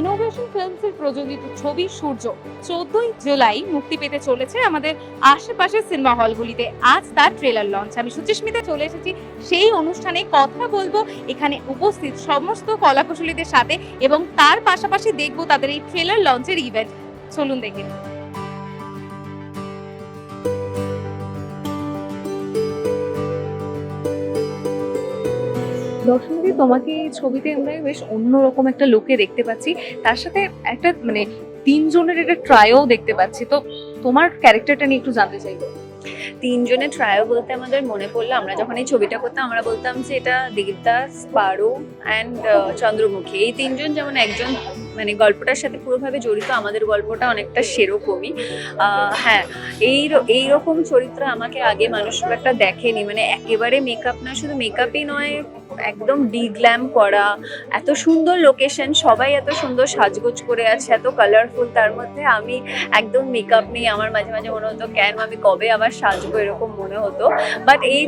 Innovation ফিল্মসের প্রযোজিত ছবি সূর্য চোদ্দই জুলাই মুক্তি পেতে চলেছে আমাদের আশেপাশের সিনেমা হলগুলিতে আজ তার ট্রেলার লঞ্চ আমি সুচিস্মিতে চলে এসেছি। সেই অনুষ্ঠানে কথা বলব এখানে উপস্থিত সমস্ত কলাকুশলীদের সাথে এবং তার পাশাপাশি দেখব তাদের এই ট্রেলার লঞ্চের ইভেন্ট চলুন দেখে দর্শনদি তোমাকে এই ছবিতে আমরা বেশ অন্যরকম একটা লোকে দেখতে পাচ্ছি। তার সাথে একটা মানে তিনজনের একটা ট্রায়ও দেখতে পাচ্ছি। তো তোমার ক্যারেক্টারটা নিয়ে একটু জানতে চাইব। তিনজনের ট্রায়াল বলতে আমাদের মনে পড়ল, আমরা যখন এই ছবিটা করতাম, আমরা বলতাম যে এটা দেবদাস, পারো অ্যান্ড চন্দ্রমুখী। এই তিনজন যেমন একজন মানে গল্পটার সাথে পুরোভাবে জড়িত, আমাদের গল্পটা অনেকটা সেরকমই। হ্যাঁ এই এই রকম চরিত্র আমাকে আগে মানুষ একটা দেখেনি। মানে একেবারে মেকআপ না, শুধু মেকআপই নয় একদম ডিগ্ল্যাম করা, এত সুন্দর লোকেশন সবাই এত সুন্দর সাজগোজ করে আছে, এত কালারফুল তার মধ্যে আমি একদম মেকআপ নেই আমার মাঝে মাঝে মনে হতো, কেন আমি কবে আবার সাজবো এরকম মনে হতো। বাট এই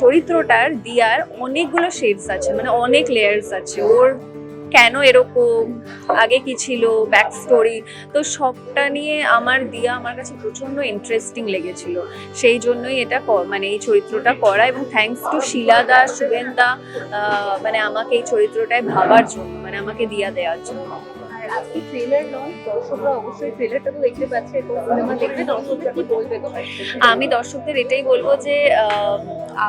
চরিত্রটার, দিয়ার অনেকগুলো শেডস আছে মানে অনেক লেয়ার্স আছে, ওর কেন এরকম? আগে কি ছিল? ব্যাক স্টোরি তো সবটা নিয়ে আমার দিয়া আমার কাছে প্রচণ্ড ইন্টারেস্টিং লেগেছিল। সেই জন্যই এটা মানে এই চরিত্রটা করা এবং থ্যাংকস টু শিলা দা শুভেন দা মানে আমাকে এই চরিত্রটায় ভাবার জন্য মানে আমাকে দিয়া দেওয়ার জন্য। আজকে ট্রেলার আমি দর্শকদের এটাই বলব যে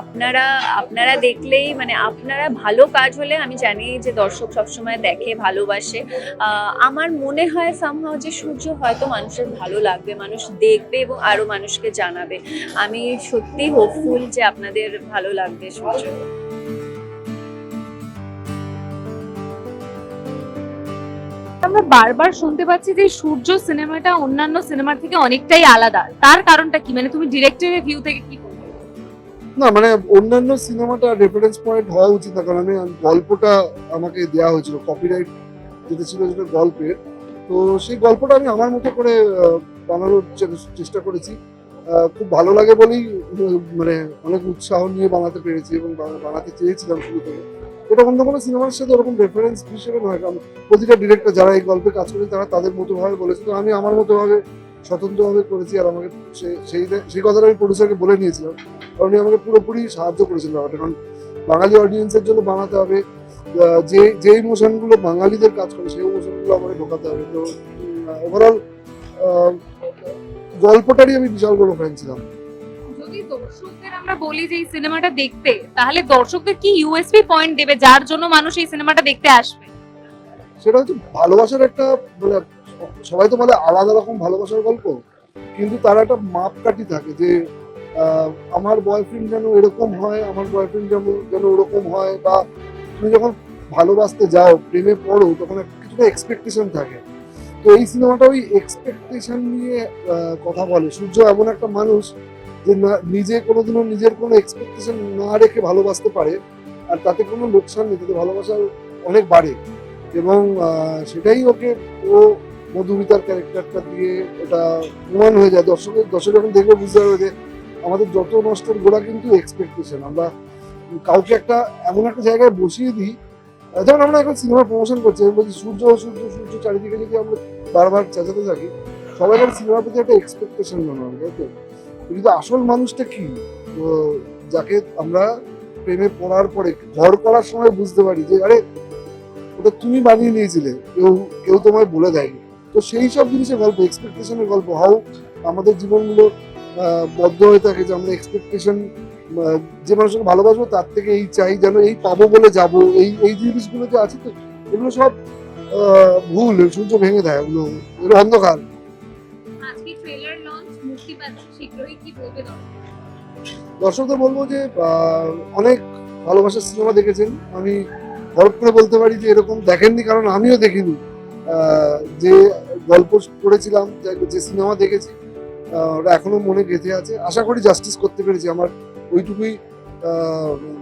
আপনারা আপনারা দেখলেই মানে আপনারা ভালো কাজ হলে আমি জানি যে দর্শক সবসময় দেখে, ভালোবাসে। আমার মনে হয় সামহাও যে সূর্য হয়তো মানুষের ভালো লাগবে, মানুষ দেখবে এবং আরও মানুষকে জানাবে। আমি সত্যি হোপফুল যে আপনাদের ভালো লাগবে সূর্য। আমরা বারবার শুনতে পাচ্ছি যে সূর্য সিনেমাটা অন্যান্য সিনেমার থেকে অনেকটাই আলাদা। তার কারণটা কি? মানে তুমি ডিরেক্টরের ভিউ থেকে কি না মানে অন্যান্য সিনেমাটা রেফারেন্স পয়েন্ট হওয়া উচিত না, কারণ আমি গল্পটা আমাকে দেওয়া হয়েছিল কপিরাইট যেটা ছিল যেটা গল্পের। তো সেই গল্পটা আমি আমার মতো করে বানানোর চেষ্টা করেছি। খুব ভালো লাগে বলেই মানে অনেক উৎসাহ নিয়ে বানাতে পেরেছি এবং বানাতে চেয়েছিলাম শুরু থেকে। এটা অন্য কোনো সিনেমার সাথে ওরকম রেফারেন্স হিসেবে নয়, কারণ প্রতিটা ডিরেক্টর যারা এই গল্পে কাজ করেছে, তারা তাদের মতোভাবে বলেছে। তো আমি আমার মতোভাবে স্বতন্ত্রভাবে করেছি আর আমাকে সেই সেই কথাটা আমি প্রডিউসারকে বলে নিয়েছিলাম। কারণ উনি আমাকে পুরোপুরি সাহায্য করেছেন ব্যাপারটা। কারণ বাঙালি অডিয়েন্সের জন্য বানাতে হবে যে যে ইমোশনগুলো বাঙালিদের কাজ করে, সেই ইমোশনগুলো আমাকে ঢোকাতে হবে। তো ওভারঅল গল্পটারই আমি বিশাল বড় ফ্যান ছিলাম। দর্শকদের আমরা বলি যে এই সিনেমাটা দেখতে, তাহলে দর্শকদের কি ইউএসপি পয়েন্ট দেবে যার জন্য মানুষ এই সিনেমাটা দেখতে আসবে? সেটা হচ্ছে ভালোবাসার একটা মানে সবাই তো বলে আলাদা রকম ভালোবাসার গল্প, কিন্তু তার একটা মাপকাঠি থাকে যে আমার বয়ফ্রেন্ড যেন এরকম হয়, আমার বয়ফ্রেন্ড যেন যেন ওরকম হয়, বা তুমি যখন ভালোবাসতে যাও, প্রেমে পড়ো, তখন একটা কিছুটা এক্সপেকটেশন থাকে। তো এই সিনেমাটা ওই এক্সপেকটেশন নিয়ে কথা বলে। সূর্য এমন একটা মানুষ যে না নিজে কোনোদিনও নিজের কোনো এক্সপেকটেশন না রেখে ভালোবাসতে পারে, আর তাতে কোনো লোকসান নেই, তাতে ভালোবাসার অনেক বাড়ে। এবং সেটাই ওকে, ও মধুমিতার ক্যারেক্টারটা দিয়ে ওটা প্রমাণ হয়ে যায়। দর্শকের দর্শক যখন দেখবে বুঝতে পারবে যে আমাদের যত নষ্টের গোড়া কিন্তু এক্সপেকটেশন আমরা কাউকে একটা এমন একটা জায়গায় বসিয়ে দিই যেমন আমরা এখন সিনেমা প্রমোশন করছি, আমি বলছি সূর্য সূর্য সূর্য চারিদিকে যদি আমরা বারবার চেঁচাতে থাকি, সবাই সিনেমার প্রতি একটা এক্সপেকটেশন জন্মাবে, তাই তো? কিন্তু আসল মানুষটা কি? যাকে আমরা প্রেমে পড়ার পরে ঘর করার সময় বুঝতে পারি যে, আরে, ওটা তুমি বানিয়ে নিয়েছিলে, কেউ কেউ তোমায় বলে দেয়নি। তো সেই সব জিনিসের গল্প এক্সপেকটেশনের গল্প হাও আমাদের জীবনগুলো বদ্ধ হয়ে থাকে, যে আমরা এক্সপেকটেশন যে মানুষকে ভালোবাসবো তার থেকে এই চাই, যেন এই পাবো বলে যাব, এই এই জিনিসগুলো যে আছে তো, এগুলো সব ভুল, সূর্য ভেঙে দেয় ওগুলো এগুলো অন্ধকার। দর্শকদের বলব যে অনেক ভালোবাসার সিনেমা দেখেছেন। আমি গর্ব করে বলতে পারি যে, এরকম দেখেননি, কারণ আমিও দেখিনি। যে গল্প পড়েছিলাম যে- সিনেমা দেখেছি ওটা এখনও মনে গেঁথে আছে। আশা করি জাস্টিস করতে পেরেছি। আমার ওইটুকুই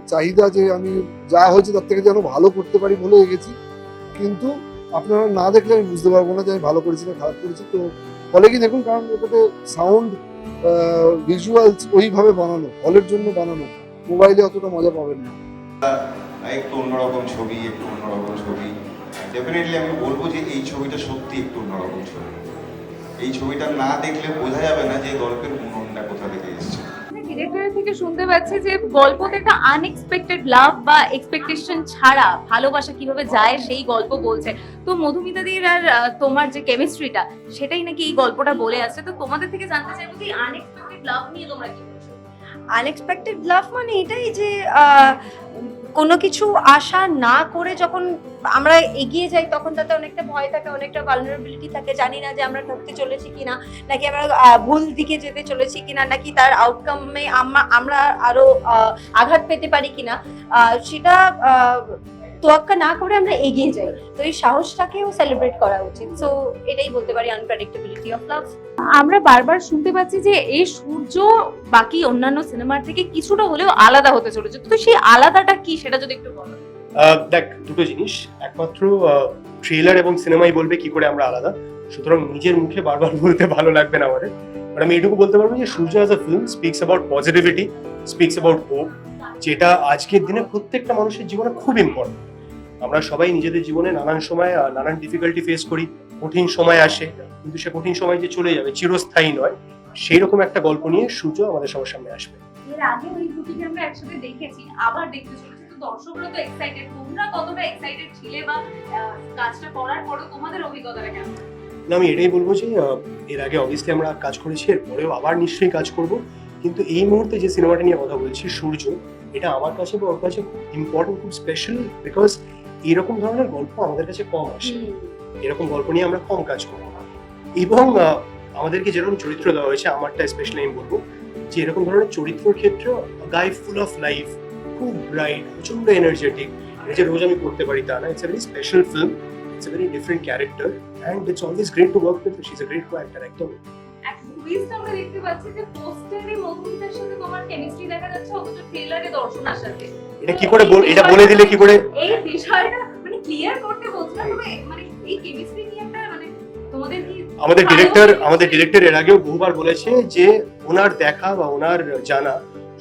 চাহিদা যে, আমি যা হয়েছে তার থেকে যেন ভালো করতে পারি বলে এগেছি। কিন্তু আপনারা না দেখলে আমি বুঝতে পারব না যে, আমি ভালো করেছি না খারাপ করেছি। তো ফলে কি দেখুন, কারণ ওটাতে সাউন্ড ভিজুয়ালস ওইভাবে বানানো হলের জন্য বানানো মোবাইলে অতটা মজা পাবেন না। একটু অন্যরকম ছবি, একটু অন্যরকম ছবি। ডেফিনেটলি আমি বলব যে এই ছবিটা সত্যি একটু অন্যরকম ছবি। এই ছবিটা না দেখলে বোঝা যাবে না যে গল্পের উন্নয়নটা কোথা থেকে এসেছে। ডিরেক্টরের থেকে শুনতে পাচ্ছি যে গল্পতে একটা আনএক্সপেক্টেড লাভ বা এক্সপেকটেশন ছাড়া ভালোবাসা কীভাবে যায় সেই গল্প বলছে। তো মধুমিতাদির আর তোমার যে কেমিস্ট্রিটা সেটাই নাকি এই গল্পটা বলে আসছে। তো তোমাদের থেকে জানতে চাইব যে আনএক্সপেক্টেড লাভ নিয়ে তোমরা আনএক্সপেক্টেড লাভ মানে এটাই যে কোনো কিছু আশা না করে যখন আমরা এগিয়ে যাই, তখন তাতে অনেকটা ভয় থাকে, অনেকটা ভালনারেবিলিটি থাকে। জানি না যে আমরা ঠকতে চলেছি কিনা, নাকি আমরা ভুল দিকে যেতে চলেছি কিনা, নাকি তার আউটকামে আমরা আরও আঘাত পেতে পারি কিনা সেটা তোয়াক্কা না করে আমরা এগিয়ে যাই। তো এই সাহসটাকেও সেলিব্রেট করা উচিত। সো এটাই বলতে পারি আনপ্রেডিক্টেবিলিটি অফ লাভ আমরা বারবার শুনতে পাচ্ছি যে এই সূর্য বাকি অন্যান্য সিনেমার থেকে কিছুটা হলেও আলাদা হতে চলেছে। তো সেই আলাদাটা কি, সেটা যদি একটু বলো। দেখ, দুটো জিনিস। একমাত্র ট্রেলার এবং সিনেমাই বলবে কি করে আমরা আলাদা। সুতরাং নিজের মুখে বারবার বলতে ভালো লাগবে না আমাদের। বাট আমি এটুকু বলতে পারব যে, Surya as a film speaks about positivity speaks about hope যেটা আজকের দিনে প্রত্যেকটা মানুষের জীবনে খুব ইম্পর্টেন্ট আমরা সবাই নিজেদের জীবনে নানান সময় নানান ডিফিকাল্টি ফেস করি। কঠিন সময় আসে, কিন্তু সে কঠিন সময় যে চলে যাবে, চিরস্থায়ী নয়। সেই রকম একটা গল্প নিয়ে সূর্য আমাদের সবার সামনে আসবে। এর আগে ওই আমরা একসাথে দেখেছি, আবার দেখতে দর্শকরা তো এক্সাইটেড তোমরা কতটা এক্সাইটেড ছিলে বা কাজটা করার পরে তোমাদের অভিজ্ঞতাটা কেমন? না আমি এটাই বলব যে এর আগে অবভিয়াসলি আমরা কাজ করেছি এর পরেও আবার নিশ্চয়ই কাজ করব। কিন্তু এই মুহূর্তে যে সিনেমাটা নিয়ে কথা বলছি সূর্য এটা আমার কাছে বা ওর কাছে ইম্পর্টেন্ট খুব স্পেশাল বিকজ এরকম ধরনের গল্প আমাদের কাছে কম আসে। এরকম গল্প নিয়ে আমরা কম কাজ করি এবং আমাদেরকে যেরকম চরিত্র দেওয়া হয়েছে আমারটা স্পেশালি আমি বলব যে এরকম ধরনের চরিত্রের ক্ষেত্রে গাই ফুল অফ লাইফ খুব ব্রাইট প্রচণ্ড এনার্জেটিক এটা যে রোজ আমি করতে পারি তা না it's a very special film it's a very different character and it's always great to work with she is a great co actor একদম আমরা দেখতে পাচ্ছি যে পোস্টারে মধুমিতার সাথে তোমার কেমিস্ট্রি দেখা যাচ্ছে অথচ ট্রেলারে দর্শনার সাথে এটা কি করে বল এটা বলে দিলে কি করে? এই বিষয়টা মানে ক্লিয়ার করতে বলছি তবে মানে এই কেমিস্ট্রি নিয়ে একটা মানে আমাদের ডিরেক্টর আমাদের ডিরেক্টর এর আগেও বহুবার বলেছে যে ওনার দেখা বা ওনার জানা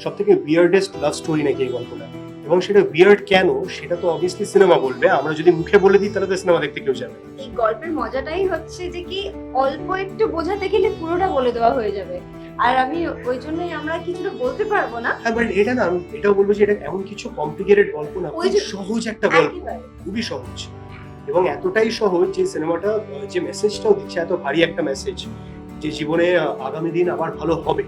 সব থেকে বিয়ার্ডেস্ট লাভ স্টোরি নাকি এই গল্পটা? এবং সেটা বিয়ার্ড কেন? সেটা তো অবভিয়াসলি সিনেমা বলবে। আমরা যদি মুখে বলে দিই তাহলে তো সিনেমা দেখতে কেউ যাবে এই গল্পের মজাটাই হচ্ছে যে কি অল্প একটু বোঝাতে গেলে পুরোটা বলে দেওয়া হয়ে যাবে। আর আমি ওই জন্যই আমরা কিছুটা বলতে পারব না। হ্যাঁ বাট এটা না আমি এটাও বলব যে এটা এমন কিছু কমপ্লিকেটেড গল্প না খুব সহজ একটা গল্প। খুবই সহজ। এবং এতটাই সহজ যে সিনেমাটা যে মেসেজটাও দিচ্ছে এত ভারী একটা মেসেজ যে জীবনে আগামী দিন আবার ভালো হবে।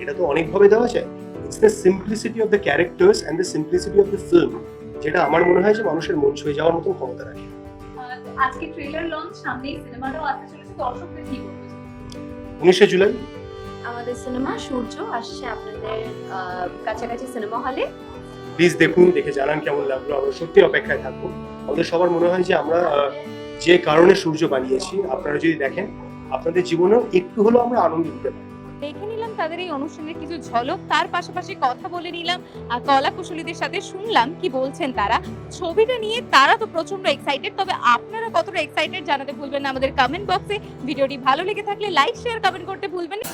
এটা তো অনেকভাবে দেওয়া যায়। It's the simplicity of the characters and the simplicity of the film যেটা আমার মনে হয় যে মানুষের মন ছুঁয়ে যাওয়ার মতো ক্ষমতা রাখে। আজকে ট্রেলার লঞ্চ সামনে সিনেমাটাও আসতে চলেছে দর্শকদের কি উনিশে জুলাই। আমাদের সিনেমা সূর্য আসছে আপনাদের কাছাকাছি সিনেমা হলে প্লিজ দেখুন দেখে জানান কেমন লাগল। আমরা সত্যি অপেক্ষায় থাকব। আমাদের সবার মনে হয় যে আমরা আহ, যে কারণে সূর্য বানিয়েছি আপনারা যদি দেখেন আপনাদের জীবনেও একটু হলেও আমরা আনন্দ দিতে পারি। তাদের এই অনুষ্ঠানের কিছু ঝলক, তার পাশাপাশি কথা বলে নিলাম আর কলা কুশলীদের সাথে শুনলাম কি বলছেন তারা ছবিটা নিয়ে তারা তো প্রচণ্ড এক্সাইটেড তবে আপনারা কতটা এক্সাইটেড জানাতে ভুলবেন না আমাদের কমেন্ট বক্সে ভিডিওটি ভালো লেগে থাকলে লাইক শেয়ার কমেন্ট করতে ভুলবেন না।